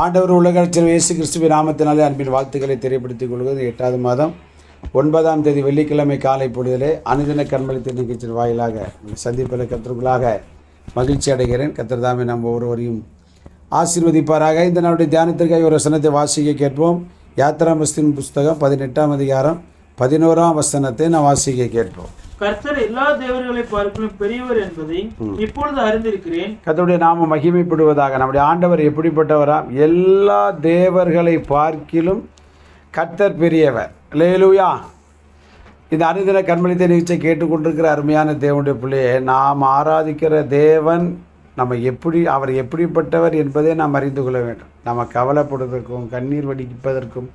ஆண்டவர் உலகச்சர் இயேசு கிறிஸ்துவ நாமத்தினாலே அன்பின் வாழ்த்துக்களை தெரியப்படுத்திக் கொள்வது எட்டாவது மாதம் ஒன்பதாம் தேதி வெள்ளிக்கிழமை காலை பொழுதிலே அனுதின கண்மளித்த நிகழ்ச்சியின் வாயிலாக சந்திப்பில் கத்திற்குள்ளாக மகிழ்ச்சி அடைகிறேன். கத்திரதாமே நம்ம ஒருவரையும் ஆசீர்வதிப்பாராக. இந்த நாளுடைய தியானத்திற்காக ஒரு வசனத்தை வாசிக்க கேட்போம். யாத்திராமஸ்தின் புஸ்தகம் பதினெட்டாம் அதிகாரம் பதினோராம் வசனத்தை நான் வாசிக்க கேட்போம். கர்த்தர் எல்லா தேவர்களை பார்க்கலும் பெரியவர் என்பதை இப்பொழுது அறிந்திருக்கிறேன். கர்த்தருடைய நாம மகிமைப்படுவதாக. நம்முடைய ஆண்டவர் எப்படிப்பட்டவராம் எல்லா தேவர்களை பார்க்கிலும் கர்த்தர் பெரியவர். லேலுயா இந்த அனுதின கண்மணித்த நிகழ்ச்சியை கேட்டுக்கொண்டிருக்கிற அருமையான தேவனுடைய பிள்ளையே நாம் ஆராதிக்கிற தேவன் நம்ம எப்படி அவர் எப்படிப்பட்டவர் என்பதை நாம் அறிந்து கொள்ள வேண்டும். நம்ம கவலைப்படுவதற்கும் கண்ணீர் வடிப்பதற்கும்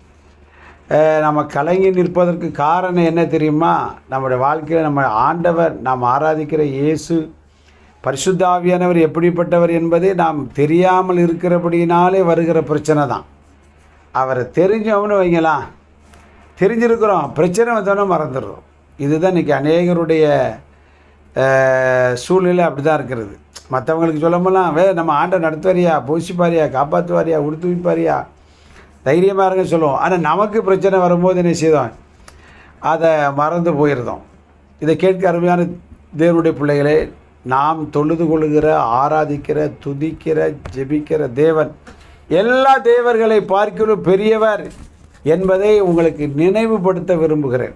நம்ம கலங்கி நிற்பதற்கு காரணம் என்ன தெரியுமா? நம்முடைய வாழ்க்கையில் நம்ம ஆண்டவர் நாம் ஆராதிக்கிற இயேசு பரிசுத்தாவியானவர் எப்படிப்பட்டவர் என்பதை நாம் தெரியாமல் இருக்கிறபடியினாலே வருகிற பிரச்சனை தான். அவரை தெரிஞ்சவனு வைங்களாம் தெரிஞ்சிருக்கிறோம். பிரச்சனை வந்தோன்னே மறந்துடுறோம். இதுதான் இன்றைக்கி அநேகருடைய சூழ்நிலை அப்படி தான் இருக்கிறது மற்றவங்களுக்கு சொல்லமெல்லாம் வே நம்ம ஆண்டை நடத்துவாரியா? போஷிப்பாரியா காப்பாற்றுவாரியா உடுத்து வைப்பாரியா தைரியமாக இருங்க சொல்லுவோம். ஆனால் நமக்கு பிரச்சனை வரும்போது என்ன செய்தோம்? அதை மறந்து போயிருந்தோம். இதை கேட்க அருமையான தேவனுடைய பிள்ளைகளே நாம் தொழுது கொள்கிற ஆராதிக்கிற துதிக்கிற ஜெபிக்கிற தேவன் எல்லா தேவர்களை பார்க்கிலும் பெரியவர் என்பதை உங்களுக்கு நினைவுபடுத்த விரும்புகிறேன்.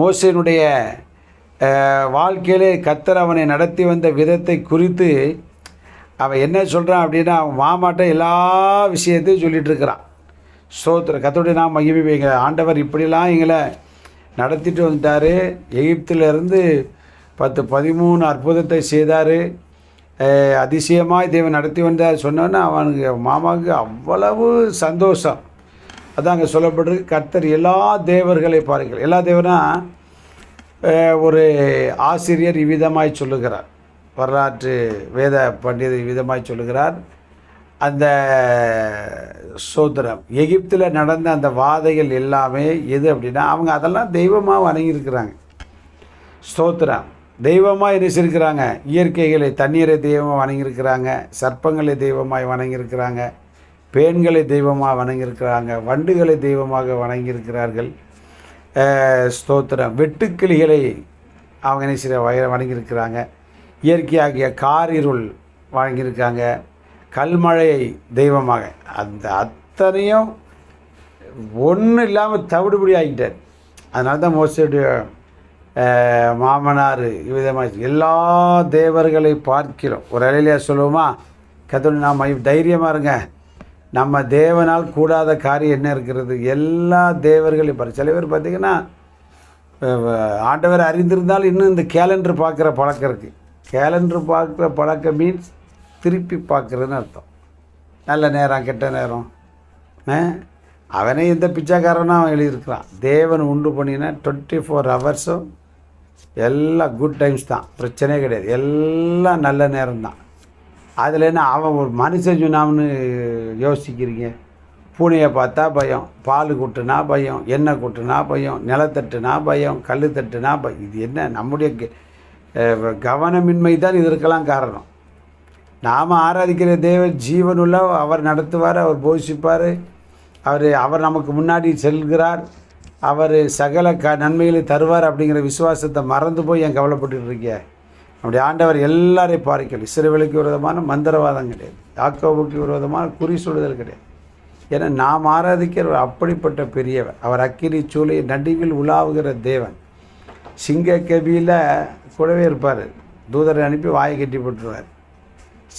மோசனுடைய வாழ்க்கையிலே கத்தர் அவனை நடத்தி வந்த விதத்தை குறித்து அவன் என்ன சொல்கிறான் அப்படின்னா அவன் மாமாட்ட எல்லா விஷயத்தையும் சொல்லிகிட்ருக்கிறான் ஸ்தோத்திர கத்தோடைய நாம் மகிமை ஆண்டவர் இப்படிலாம் எங்களை நடத்திட்டு வந்துட்டார். எகிப்திலிருந்து பத்து பதிமூணு அற்புதத்தை செய்தார். அதிசயமாய் தேவன் நடத்தி வந்தார். சொன்னோன்னே அவனுக்கு மாமாவுக்கு அவ்வளவு சந்தோஷம். அதான் அங்கே சொல்லப்பட்டிருக்கு கர்த்தர் எல்லா தேவர்களை பாருங்கள். எல்லா தேவனா ஒரு ஆசிரியர் இவ்விதமாய் சொல்லுகிறார். வரலாற்று வேத பண்டிதர் இவ்விதமாய் சொல்லுகிறார். அந்த சோதரம் எகிப்தில் நடந்த அந்த வாதைகள் எல்லாமே எது அப்படின்னா அவங்க அதெல்லாம் தெய்வமாக வணங்கியிருக்கிறாங்க. ஸ்தோத்திரம். தெய்வமாக நினைச்சிருக்கிறாங்க இயற்கைகளை தண்ணீரை தெய்வமாக வணங்கியிருக்கிறாங்க சர்ப்பங்களை தெய்வமாய் வணங்கியிருக்கிறாங்க பேன்களை தெய்வமாக வணங்கியிருக்கிறாங்க வண்டுகளை தெய்வமாக வணங்கியிருக்கிறார்கள். ஸ்தோத்திரம். வெட்டுக்கிளிகளை அவங்க என்ன வய வணங்கியிருக்கிறாங்க. இயற்கையாகிய காரிருள் வணங்கியிருக்காங்க. கல்மழையை தெய்வமாக. அந்த அத்தனையும் ஒன்றும் இல்லாமல் தவிடுபடி ஆகிட்டார். அதனால தான் மோசடிய மாமனார் இவ்விதமாக எல்லா தேவர்களை பார்க்கிறோம். ஒரு அலையிலையா சொல்லுவோமா கத்தோடு நாம் தைரியமாக இருங்க. நம்ம தேவனால் கூடாத காரியம் என்ன இருக்கிறது? எல்லா தேவர்களையும் பாரு சில பேர் பார்த்திங்கன்னா ஆண்டவர் அறிந்திருந்தால் இன்னும் இந்த கேலண்டர் பார்க்குற பழக்கம் இருக்குது கேலண்டர் பார்க்குற பழக்கம் மீன்ஸ் திருப்பி பார்க்குறதுன்னு அர்த்தம். நல்ல நேரம் கெட்ட நேரம். அவனே எந்த பிச்சைக்காரனும் அவன் எழுதியிருக்கிறான். தேவன் உண்டு பண்ணினா டுவெண்ட்டி ஃபோர் ஹவர்ஸும் எல்லாம் குட் டைம்ஸ் தான். பிரச்சனையே கிடையாது. எல்லாம் நல்ல நேரம் தான் அதில் என்ன அவன் ஒரு மனுஷன் சொன்னான்னு யோசிக்கிறீங்க? பூனையை பார்த்தா பயம். பால் கொட்டுனா பயம். எண்ணெய் கொட்டுனா பயம். நிலத்தட்டுனா பயம். கல் தட்டுனா பயம். இது என்ன? நம்முடைய கவனமின்மை தான் இதற்கெல்லாம் காரணம். நாம் ஆராதிக்கிற தேவன் ஜீவனுள்ள அவர் நடத்துவார் அவர் போஷிப்பார். அவர் அவர் நமக்கு முன்னாடி செல்கிறார். அவர் சகல க நன்மைகளை தருவார் அப்படிங்கிற விசுவாசத்தை மறந்து போய் என் கவலைப்பட்டு இருக்கிய நம்முடைய ஆண்டவர் எல்லாரையும் பார்க்கல இஸ்ரவேலுக்கு விரோதமான மந்திரவாதம் கிடையாது. யாக்கோவுக்கு விரோதமான குறி சுடுதல் கிடையாது. ஏன்னா நாம் ஆராதிக்கிற ஒரு அப்படிப்பட்ட பெரியவர். அவர் அக்கிரி சூளை நடுவில் உலாவுகிற தேவன். சிங்க கவியில் கூடவே இருப்பார். தூதரை அனுப்பி வாயை கட்டி போட்டுருவார்.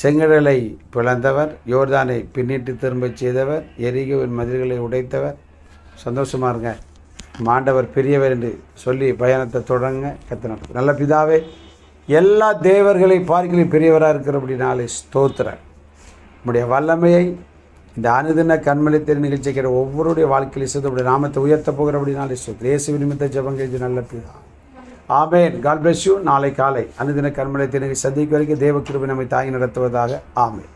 செங்கடலை பிளந்தவர் யோர்தானை பின்னிட்டு திரும்பச் செய்தவர் எரிகோவின் மதில்களை உடைத்தவர். சந்தோஷமாக இருங்க. மாண்டவர் பெரியவர் என்று சொல்லி பயணத்தை தொடங்க கத்தனர் நல்ல பிதாவே எல்லா தேவர்களை பார்க்கலையும் பெரியவராக இருக்கிறபடினாலே ஸ்தோத்திரன் நம்முடைய வல்லமையை இந்த அனுதின கண்மணித்திற நிகழ்ச்சி கேட்ட ஒவ்வொருடைய வாழ்க்கையில் சேர்த்து நாமத்தை உயர்த்த போகிறபடினாலே ஸ்தோத்திரம். இயேசு நிமித்த ஜபங்கேஜி நல்ல பிதா. ஆமேன். காட் bless யூ நாளை காலை அனுதின கண்மணித்திற தினவி சந்திக்கு வரைக்கும் தேவ நம்மை தாங்கி நடத்துவதாக. ஆமேன்.